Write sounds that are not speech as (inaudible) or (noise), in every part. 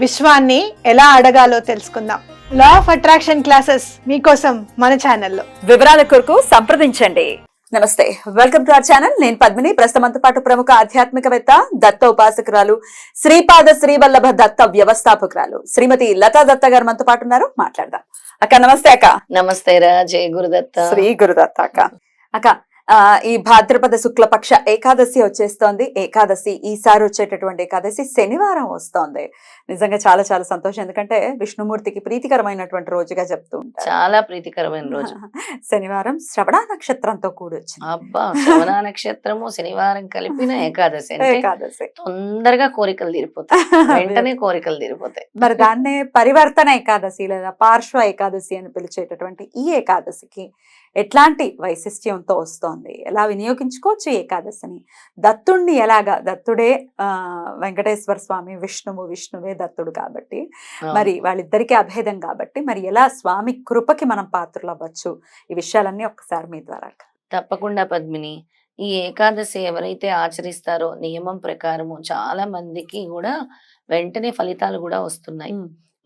విశ్వాన్ని ఎలా అడగాలో తెలుసుకుందాం. లా ఆఫ్ అట్రాక్షన్ క్లాసెస్ మీకోసం మన ఛానల్లో వివరాల కొరకు సంప్రదించండి. నమస్తే వెల్కమ్ టు అవర్ ఛానల్ నేను పద్మిని. ప్రస్తుతంతో పాటు ప్రముఖ ఆధ్యాత్మికవేత్త దత్త ఉపాసకురాలు శ్రీపాద శ్రీవల్లభ దత్త వ్యవస్థాపకురాలు శ్రీమతి లతా దత్త గారు మనతో పాటు ఉన్నారు. మాట్లాడదాం. అక్క నమస్తే అక్క. నమస్తే రా జయ గురుదత్త. శ్రీ గురుదత్త అక్క. అక్క ఈ భాద్రపద శుక్లపక్ష ఏకాదశి వచ్చేస్తోంది. ఏకాదశి ఈసారి వచ్చేటటువంటి ఏకాదశి శనివారం వస్తోంది. నిజంగా చాలా చాలా సంతోషం. ఎందుకంటే విష్ణుమూర్తికి ప్రీతికరమైనటువంటి రోజుగా చెప్తూ ఉంటారు. చాలా ప్రీతికరమైన రోజు. (laughs) శనివారం శ్రవణ నక్షత్రంతో కూడి వచ్చింది. అబ్బా! శ్రవణ నక్షత్రము శనివారం కలిపిన (laughs) ఏకాదశి ఏకాదశి. తొందరగా కోరికలు తీరిపోతాయి. (laughs) వెంటనే కోరికలు తీరిపోతాయి. మరి దాన్నే పరివర్తన ఏకాదశి లేదా పార్శ్వ ఏకాదశి అని పిలిచేటటువంటి ఈ ఏకాదశికి ఎట్లాంటి వైశిష్ట్యంతో వస్తోంది? ఎలా వినియోగించుకోవచ్చు ఏకాదశిని? దత్తుణ్ణి ఎలాగా? దత్తుడే ఆ వెంకటేశ్వర స్వామి విష్ణువు విష్ణువే దత్తుడు కాబట్టి మరి వాళ్ళిద్దరికీ అభేదం కాబట్టి మరి ఎలా స్వామి కృపకి మనం పాత్రలు అవ్వచ్చు ఈ విషయాలన్నీ ఒక్కసారి మీ ద్వారా తప్పకుండా పద్మిని. ఈ ఏకాదశి ఎవరైతే ఆచరిస్తారో నియమం ప్రకారము చాలా మందికి కూడా వెంటనే ఫలితాలు కూడా వస్తున్నాయి.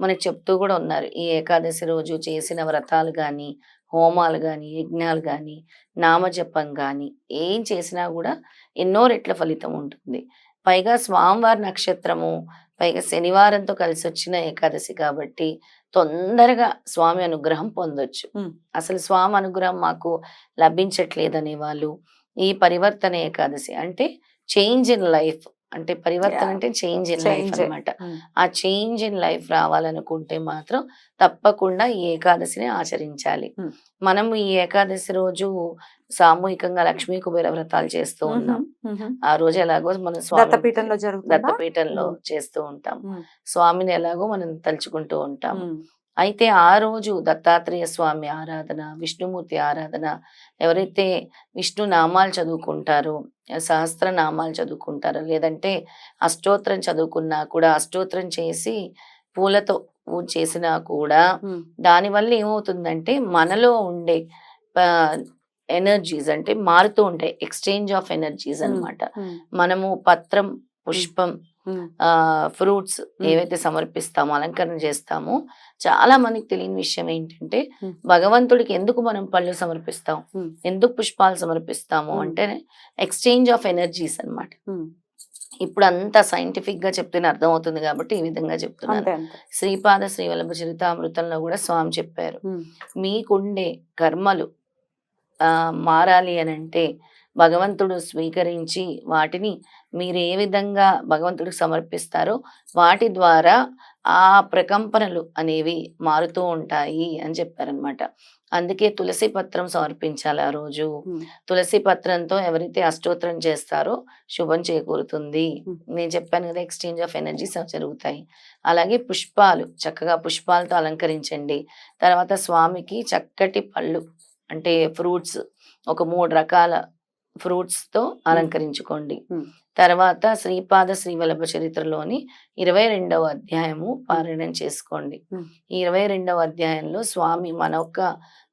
మనకు చెప్తూ కూడా ఉన్నారు ఈ ఏకాదశి రోజు చేసిన వ్రతాలు గాని హోమాలు గాని యజ్ఞాలు గాని నామజపం గాని ఏం చేసినా కూడా ఎన్నో రెట్ల ఫలితం ఉంటుంది. పైగా స్వామివారి నక్షత్రము పైగా శనివారంతో కలిసి వచ్చిన ఏకాదశి కాబట్టి తొందరగా స్వామి అనుగ్రహం పొందొచ్చు. అసలు స్వామి అనుగ్రహం మాకు లభించట్లేదనే వాళ్ళు ఈ పరివర్తన ఏకాదశి అంటే చేంజ్ ఇన్ లైఫ్. అంటే పరివర్తన. అంటే చేంజ్ ఇన్ లైఫ్. అన్నమాట. ఆ చేంజ్ ఇన్ లైఫ్ రావాలనుకుంటే మాత్రం తప్పకుండా ఈ ఏకాదశిని ఆచరించాలి. Hmm. మనం ఈ ఏకాదశి రోజు సామూహికంగా లక్ష్మీ కుబేర వ్రతాలు చేస్తూ ఉన్నాం. ఆ రోజు ఎలాగో మన దత్తపీఠంలో దత్తపీఠంలో Hmm. చేస్తూ ఉంటాం. ఉమ్, స్వామిని ఎలాగో మనం తలుచుకుంటూ ఉంటాం. అయితే ఆ రోజు దత్తాత్రేయ స్వామి ఆరాధన విష్ణుమూర్తి ఆరాధన ఎవరైతే విష్ణు నామాలు చదువుకుంటారో సహస్ర నామాలు చదువుకుంటారో లేదంటే అష్టోత్తరం చదువుకున్నా కూడా అష్టోత్తరం చేసి పూలతో పూజ చేసినా కూడా దానివల్ల ఏమవుతుందంటే మనలో ఉండే ఎనర్జీస్ అంటే మారుతూ ఉంటాయి ఎక్స్చేంజ్ ఆఫ్ ఎనర్జీస్. అన్నమాట. ఉమ్, మనము పత్రం పుష్పం ఫ్రూట్స్ ఏవైతే సమర్పిస్తామో అలంకరణ చేస్తామో చాలా మందికి తెలియని విషయం ఏంటంటే. భగవంతుడికి ఎందుకు మనం పళ్ళు సమర్పిస్తాం. ఎందుకు పుష్పాలు సమర్పిస్తాము. అంటే ఎక్స్చేంజ్ ఆఫ్ ఎనర్జీస్ అన్నమాట. ఉమ్, ఇప్పుడు అంతా సైంటిఫిక్గా చెప్తేనే అర్థమవుతుంది కాబట్టి ఈ విధంగా అంతే శ్రీపాద శ్రీవల్లభ చరితామృతంలో కూడా స్వామి చెప్పారు. మీకుండే కర్మలు ఆ మారాలి అని అంటే భగవంతుడు స్వీకరించి వాటిని మీరు ఏ విధంగా భగవంతుడికి సమర్పిస్తారో వాటి ద్వారా ఆ ప్రకంపనలు అనేవి మారుతూ ఉంటాయి అని చెప్పారనమాట అందుకే తులసి పత్రం సమర్పించాలి ఆ రోజు. తులసి పత్రంతో ఎవరైతే అష్టోత్తరం చేస్తారో శుభం చేకూరుతుంది. నేను చెప్పాను కదా ఎక్స్చేంజ్ ఆఫ్ ఎనర్జీస్ జరుగుతాయి. అలాగే పుష్పాలు చక్కగా పుష్పాలతో అలంకరించండి. తర్వాత స్వామికి చక్కటి పళ్ళు అంటే ఫ్రూట్స్ ఒక మూడు రకాల ఫ్రూట్స్తో అలంకరించుకోండి. తర్వాత శ్రీపాద శ్రీవల్లభ చరిత్రలోని ఇరవై రెండవ అధ్యాయము పారాయణం చేసుకోండి. ఈ ఇరవై రెండవ అధ్యాయంలో స్వామి మన యొక్క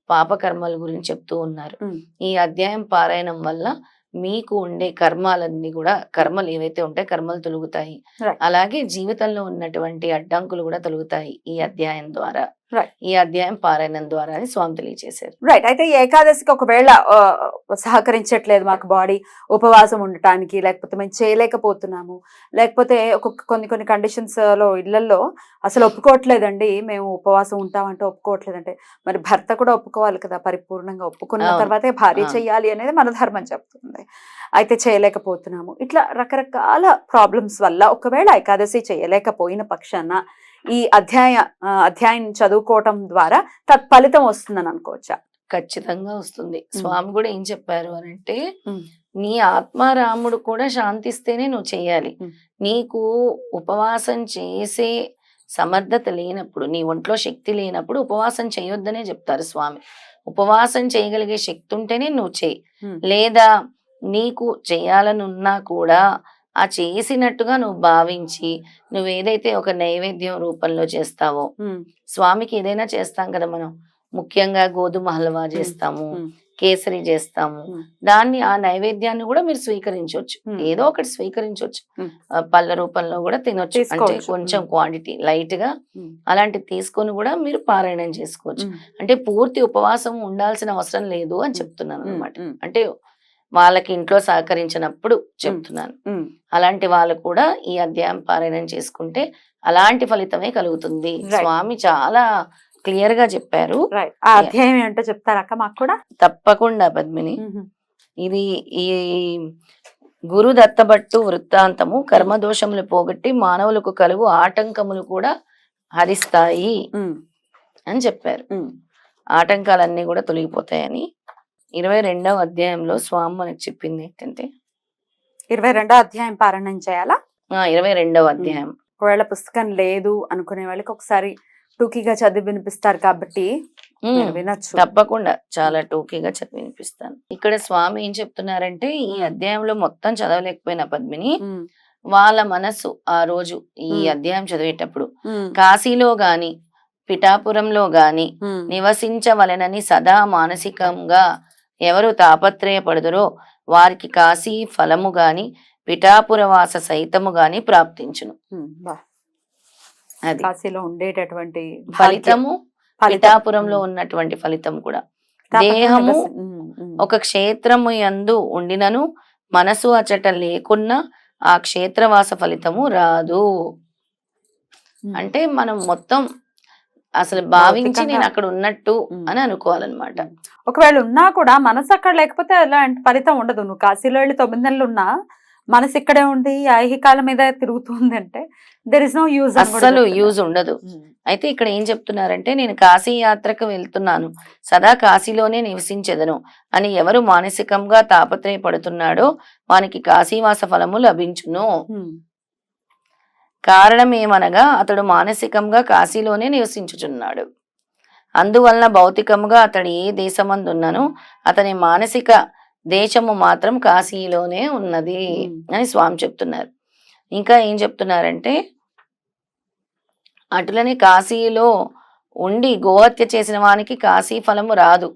పాపకర్మల గురించి చెప్తూ ఉన్నారు ఈ అధ్యాయం పారాయణం వల్ల మీకు ఉండే కర్మాలన్నీ కూడా కర్మలు ఏవైతే ఉంటాయో కర్మలు తొలుగుతాయి. అలాగే జీవితంలో ఉన్నటువంటి అడ్డంకులు కూడా తొలుగుతాయి ఈ అధ్యాయం ద్వారా. ఈ అధ్యాయం పారాయణం ద్వారా అని స్వామి తెలియజేశారు. రైట్ అయితే ఈ ఏకాదశికి ఒకవేళ సహకరించట్లేదు మాకు బాడీ ఉపవాసం ఉండటానికి లేకపోతే మేము చేయలేకపోతున్నాము లేకపోతే ఒక్కొక్క కొన్ని కొన్ని కండిషన్స్లో ఇళ్ళలో అసలు ఒప్పుకోవట్లేదండి మేము ఉపవాసం ఉంటామంటే ఒప్పుకోవట్లేదంటే. మరి భర్త కూడా ఒప్పుకోవాలి కదా పరిపూర్ణంగా ఒప్పుకున్న. తర్వాతే భార్య. చెయ్యాలి అనేది మన ధర్మం చెప్తుంది. అయితే చేయలేకపోతున్నాము. ఇట్లా రకరకాల ప్రాబ్లమ్స్ వల్ల ఒకవేళ ఏకాదశి చేయలేకపోయిన పక్షాన ఈ అధ్యాయ అధ్యాయం చదువుకోవటం ద్వారా తత్ఫలితం వస్తుందని అనుకోవచ్చా ఖచ్చితంగా వస్తుంది స్వామి కూడా ఏం చెప్పారు అని అంటే. నీ ఆత్మారాముడు కూడా శాంతిస్తేనే నువ్వు చేయాలి. నీకు ఉపవాసం చేసే సమర్థత లేనప్పుడు నీ ఒంట్లో శక్తి లేనప్పుడు ఉపవాసం చేయొద్దనే చెప్తారు స్వామి ఉపవాసం చేయగలిగే శక్తి ఉంటేనే నువ్వు చేయి. లేదా నీకు చేయాలని ఉన్నా కూడా ఆ చేసినట్టుగా నువ్వు భావించి నువ్వు ఏదైతే ఒక నైవేద్యం రూపంలో చేస్తావో స్వామికి ఏదైనా చేస్తాం కదా మనం. ముఖ్యంగా గోధుమ హల్వా చేస్తాము కేసరి చేస్తాము. దాన్ని ఆ నైవేద్యాన్ని కూడా మీరు స్వీకరించవచ్చు. ఏదో ఒకటి స్వీకరించవచ్చు పళ్ళ రూపంలో కూడా తినొచ్చు. అంటే. కొంచెం. క్వాంటిటీ లైట్గా అలాంటివి తీసుకొని కూడా మీరు పారాయణం చేసుకోవచ్చు. అంటే పూర్తి ఉపవాసం ఉండాల్సిన అవసరం లేదు అని. చెప్తున్నాను అనమాట అంటే వాళ్ళకి ఇంట్లో సహకరించినప్పుడు చెప్తున్నాను. అలాంటి వాళ్ళు కూడా ఈ అధ్యాయం పారాయణం చేసుకుంటే అలాంటి ఫలితమే కలుగుతుంది. స్వామి చాలా క్లియర్గా చెప్పారు. ఆ అధ్యాయం ఏంటో చెప్తారా అక్క మాకు కూడా? తప్పకుండా పద్మిని. ఇది ఈ గురు దత్తబట్టు వృత్తాంతము కర్మదోషములు పోగొట్టి మానవులకు కలుగు ఆటంకములు కూడా హరిస్తాయి అని చెప్పారు. ఆటంకాలన్నీ కూడా తొలగిపోతాయని ఇరవై రెండవ అధ్యాయంలో స్వామి మనకు చెప్పింది ఏంటంటే? ఇరవై రెండో అధ్యాయం పారాయణం చేయాలా? ఇరవై రెండవ అధ్యాయం. ఒకవేళ పుస్తకం లేదు అనుకునే వాళ్ళకి ఒకసారి టూకీగా చదివి వినిపిస్తారు కాబట్టి వినొచ్చు. తప్పకుండా చాలా టోకీగా చదివి వినిపిస్తాను. ఇక్కడ స్వామి ఏం చెప్తున్నారంటే ఈ అధ్యాయంలో మొత్తం చదవలేకపోయిన పద్మిని వాళ్ళ మనస్సు ఆ రోజు ఈ. అధ్యాయం చదివేటప్పుడు కాశీలో గాని పిఠాపురంలో గాని నివసించవలెనని సదా మానసికంగా ఎవరు తాపత్రయపడుదురో వారికి కాశీ ఫలము గాని పిఠాపురవాస సైతము గాని ప్రాప్తించును. అది. కాశీలో ఉండేటటువంటి ఫలితము ఫలితం. పిఠాపురంలో ఉన్నటువంటి ఫలితం కూడా. దేహము ఒక క్షేత్రము యందు ఉండినను మనసు అచట లేకున్నా ఆ క్షేత్రవాస ఫలితము రాదు. అంటే మనం మొత్తం అసలు భావించి నేను అక్కడ ఉన్నట్టు. అని అనుకోవాలన్నమాట. ఒకవేళ ఉన్నా కూడా మనసు అక్కడ లేకపోతే అలాంటి ఫలితం ఉండదు. నువ్వు కాశీలో వెళ్ళి తొమ్మిది నెలలు ఉన్నా మనసు ఇక్కడే ఉండి ఐహికాల మీద తిరుగుతుంది అంటే దెర్ ఇస్ నో యూజ్ అస్సలు యూజ్ ఉండదు. అయితే ఇక్కడ ఏం చెప్తున్నారంటే నేను కాశీ యాత్రకు వెళ్తున్నాను. సదా కాశీలోనే నివసించెదను అని ఎవరు మానసికంగా తాపత్రయపడుతున్నాడో వానికి కాశీవాస ఫలము లభించును. కారణం ఏమనగా అతడు మానసికంగా కాశీలోనే నివసించుచున్నాడు. అందువలన భౌతికంగా అతడు ఏ దేశమందున్నను అతని మానసిక దేశము మాత్రం కాశీలోనే ఉన్నది. అని స్వామి చెప్తున్నారు. ఇంకా ఏం చెప్తున్నారంటే అటులని కాశీలో ఉండి గోహత్య చేసిన వానికి కాశీ ఫలము రాదు.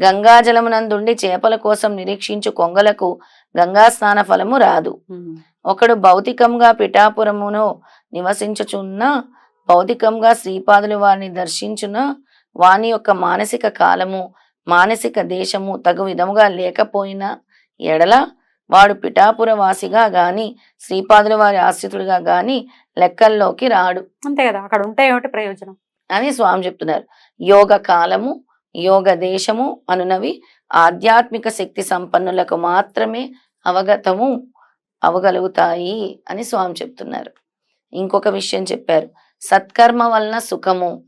గంగాజలమునందుండి చేపల కోసం నిరీక్షించు కొంగలకు గంగా స్నాన ఫలము రాదు. ఒకడు భౌతికంగా పిఠాపురమును నివసించుచున్న భౌతికంగా శ్రీపాదులు వారిని దర్శించున వాని యొక్క మానసిక కాలము మానసిక దేశము తగు విధముగా లేకపోయిన ఎడల వాడు పిఠాపుర వాసిగా గాని శ్రీపాదుల వారి ఆశ్రితుడిగా గాని లెక్కల్లోకి రాడు. అంతే కదా అక్కడ ఉంటే ఏమిటి ప్రయోజనం? అని స్వామి చెప్తున్నారు. యోగ కాలము యోగ దేశము అనునవి ఆధ్యాత్మిక శక్తి సంపన్నులకు మాత్రమే అవగతము. అవగలుగుతాయి అని స్వామి చెప్తున్నారు. ఇంకొక విషయం చెప్పారు. సత్కర్మ వలన సుఖము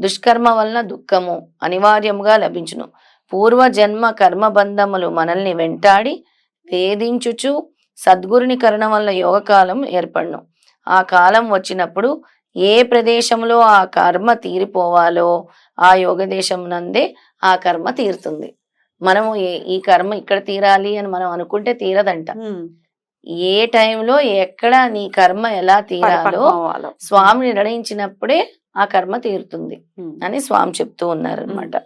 దుష్కర్మ వలన దుఃఖము అనివార్యముగా లభించును. పూర్వ జన్మ కర్మబంధములు మనల్ని వెంటాడి వేధించుచు సద్గురుని కరుణ వల్ల యోగకాలం ఏర్పడును. ఆ కాలం వచ్చినప్పుడు ఏ ప్రదేశంలో ఆ కర్మ తీరిపోవాలో ఆ యోగ దేశం నందే ఆ కర్మ తీరుతుంది. మనము ఏ- ఈ కర్మ ఇక్కడ తీరాలి అని మనం అనుకుంటే తీరదంట. ఏ టైంలో ఎక్కడ నీ కర్మ ఎలా తీరాలో. స్వామి నిర్ణయించినప్పుడే ఆ కర్మ తీరుతుంది అని స్వామి చెప్తూ ఉన్నారు అనమాట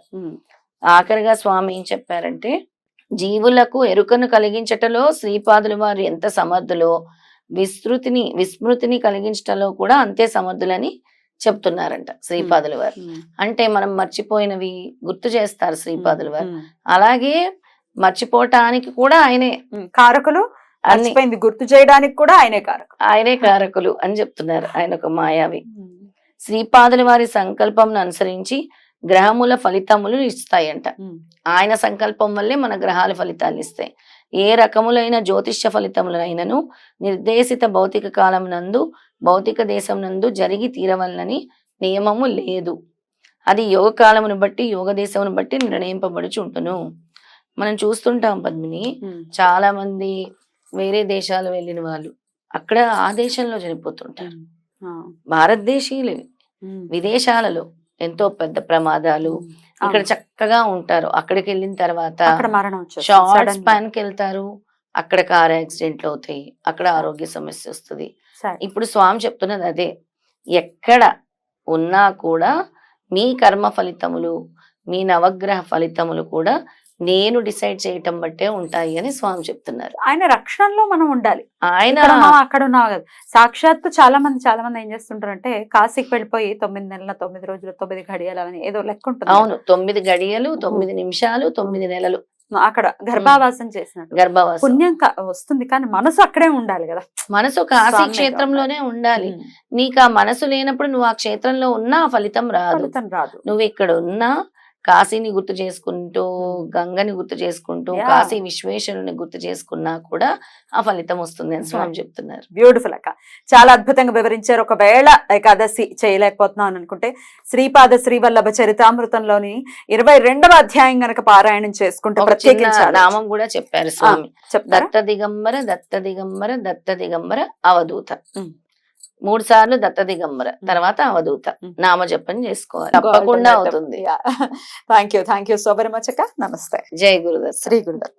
ఆఖరిగా స్వామి ఏం చెప్పారంటే జీవులకు ఎరుకను కలిగించటలో శ్రీపాదులు వారు ఎంత సమర్థులో విస్తృతిని విస్మృతిని కలిగించటంలో కూడా అంతే సమర్థులని చెప్తున్నారంట శ్రీపాదులు వారు. అంటే మనం మర్చిపోయినవి గుర్తు చేస్తారు శ్రీపాదులు వారు. అలాగే మర్చిపోవటానికి కూడా ఆయనే. కారకులు మర్చిపోయింది. గుర్తు చేయడానికి కూడా ఆయనే కారకులు ఆయనే కారకులు అని చెప్తున్నారు ఆయన ఒక మాయావి. శ్రీపాదుల వారి సంకల్పం అనుసరించి గ్రహముల ఫలితములు ఇస్తాయంట. ఆయన సంకల్పం వల్లే మన గ్రహాల ఫలితాలు ఇస్తాయి. ఏ రకములైన జ్యోతిష్య ఫలితములైనను నిర్దేశిత భౌతిక కాలం నందు భౌతిక దేశం నందు జరిగి తీరవలనని నియమము లేదు. అది యోగ కాలమును బట్టి యోగ దేశమును బట్టి నిర్ణయింపబడుచుంటును మనం చూస్తుంటాం పద్మిని. చాలా మంది వేరే దేశాలు వెళ్ళిన వాళ్ళు అక్కడ ఆ దేశంలో చనిపోతుంటారు. భారతదేశీయులు. విదేశాలలో ఎంతో పెద్ద ప్రమాదాలు. ఇక్కడ. చక్కగా ఉంటారు. అక్కడికి వెళ్ళిన తర్వాత షార్ట్. స్పాన్కి వెళ్తారు. అక్కడ కార్ యాక్సిడెంట్లు అవుతాయి. అక్కడ ఆరోగ్య సమస్య వస్తుంది. ఇప్పుడు స్వామి చెప్తున్నది అదే. ఎక్కడ ఉన్నా కూడా మీ కర్మ ఫలితములు మీ నవగ్రహ ఫలితములు కూడా నేను డిసైడ్ చేయటం బట్టే ఉంటాయి అని స్వామి చెప్తున్నారు. ఆయన రక్షణలో మనం ఉండాలి. ఆయన అక్కడ ఉన్నాం కదా. సాక్షాత్తు చాలా మంది చాలా మంది ఏం చేస్తుంటారంటే కాశీకి వెళ్ళిపోయి తొమ్మిది నెలల తొమ్మిది రోజులు తొమ్మిది ఘడియలు అని ఏదో లెక్క ఉంటుంది. అవును తొమ్మిది గడియలు తొమ్మిది నిమిషాలు తొమ్మిది నెలలు. అక్కడ గర్భావాసం చేసినట్టు. గర్భవాసం. పుణ్యం క- వస్తుంది కానీ మనసు అక్కడే ఉండాలి కదా. మనసు కాశీ క్షేత్రంలోనే ఉండాలి. నీకు ఆ మనసు లేనప్పుడు నువ్వు ఆ క్షేత్రంలో ఉన్నా ఫలితం రాదు. ఫలితం రాదు. నువ్వు ఇక్కడ ఉన్నా కాశీని గుర్తు చేసుకుంటూ గంగని గుర్తు చేసుకుంటూ. కాశీ విశ్వేశ్వరుని గుర్తు చేసుకున్నా కూడా ఆ ఫలితం వస్తుంది అని స్వామి. చెప్తున్నారు. బ్యూటిఫుల్ అక్క. చాలా అద్భుతంగా వివరించారు. ఒకవేళ ఏకాదశి చేయలేకపోతున్నాను అనుకుంటే శ్రీపాద శ్రీవల్లభ చరితామృతంలోని ఇరవై రెండవ అధ్యాయం గనక పారాయణం చేసుకుంటే ప్రత్యేకించాలి నామం కూడా చెప్పారు స్వామి. దత్త దిగంబర దత్త దిగంబర దత్త దిగంబర అవధూత. మూడు సార్లు దత్త దిగంబర తర్వాత అవధూత. ఉమ్. నామ జపం చేసుకోవాలి. తప్పకుండా అవుతుంది. Thank you thank you so very much అక్క. నమస్తే. జై గురుదత్త. శ్రీ గురుదత్త.